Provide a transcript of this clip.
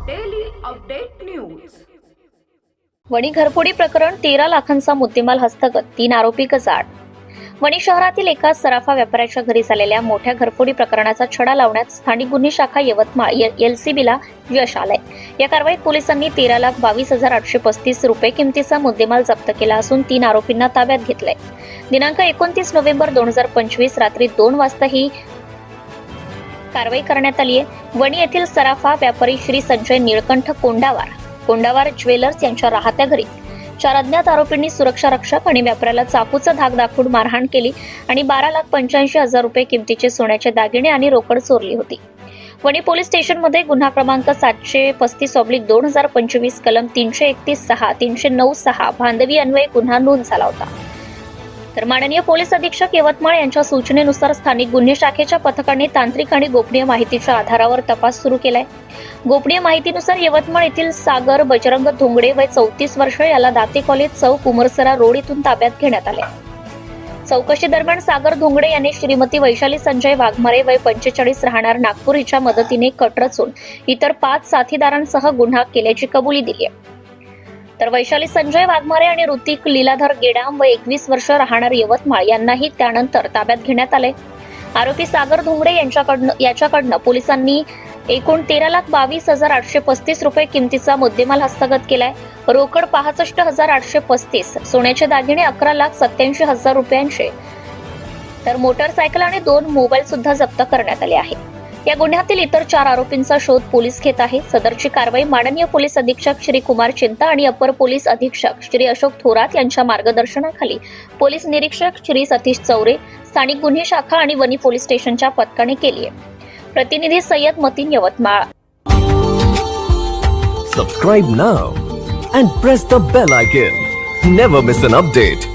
Update news Wani घरफोडी प्रकरण तेरा लाखांचा मुद्देमाल हस्तगत तीन आरोपी गजाड वणी शहरातील एका सराफा व्यापाऱ्याच्या घरी झालेल्या मोठ्या घरफोडी प्रकरणाचा छडा लावण्यात स्थानिक गुन्हे शाखा यवतमाळ एलसीबीला यश आलंय. या कारवाईत पोलिसांनी तेरा लाख बावीस हजार आठशे पस्तीस रुपये किमतीचा मुद्देमाल जप्त केला असून तीन आरोपींना ताब्यात घेतलंय. दिनांक एकोणतीस नोव्हेंबर दोन हजार पंचवीस रात्री दोन वाजता ही कारवाई करण्यात आली आहे. वणी येथील सराफा व्यापारी श्री संजय निळकंठ कोंडावार कोंडावार ज्वेलर्स यांच्या राहत्या घरी. चार अज्ञात आरोपींनी सुरक्षा रक्षक आणि व्यापाऱ्याला चाकूचा धाक दाखवून मारहाण केली आणि बारा लाख पंच्याऐंशी हजार रुपये किमतीचे सोन्याचे दागिने आणि रोकड चोरली होती. वणी पोलीस स्टेशनमध्ये गुन्हा क्रमांक सातशे पस्तीस ऑब्लिक दोन हजार पंचवीस कलम तीनशे एकतीस सहा तीनशे नऊ सहा भांडवी अन्वये गुन्हा नोंद झाला होता. तर माननीय पोलीस अधीक्षक यवतमाळ यांच्या सूचनेनुसार स्थानिक गुन्हे शाखेच्या पथकाने तांत्रिक आणि गोपनीय माहितीच्या आधारावर तपास सुरू केलाय. गोपनीय माहितीनुसार यवतमाळ येथील सागर बजरंग धोंगडे वय चौतीस वर्ष याला दाते कॉलेज चौक उमरसरा रोड इथून ताब्यात घेण्यात आले. चौकशी दरम्यान सागर धोंगडे यांनी श्रीमती वैशाली संजय वाघमारे वय पंचेचाळीस राहणार नागपूर हिच्या मदतीने कट रचून इतर पाच साथीदारांसह गुन्हा केल्याची कबुली दिली आहे तर वैशाली संजय वाघमारे आणि ऋतिक लीलाधर गेडाम व एकवीस वर्ष राहणार यवतमाळ यांनाही त्यानंतर ताब्यात घेण्यात आले. आरोपी सागर धोंगडे यांच्याकडनं याच्याकडनं पोलिसांनी एकूण तेरा लाख बावीस हजार आठशे पस्तीस रुपये किमतीचा मुद्देमाल हस्तगत केलाय. रोकड पासष्ट हजार आठशे पस्तीस सोन्याचे दागिने अकरा लाख सत्याऐंशी हजार रुपयांचे. तर मोटरसायकल आणि दोन मोबाईल सुद्धा जप्त करण्यात आले आहे. या गुन्ह्यातील इतर चार आरोपींचा शोध पोलीस घेत आहे. सदरची कारवाई माननीय पोलीस अधीक्षक श्री कुमार चिंता आणि अपर पोलीस अधीक्षक श्री अशोक थोरात यांच्या मार्गदर्शनाखाली पोलीस निरीक्षक श्री सतीश चौरे स्थानिक गुन्हे शाखा आणि वनी पोलीस स्टेशनच्या पथकाने केली आहे. प्रतिनिधी Sayyad Mateen Yavatmal. Subscribe now and press the bell icon never miss an update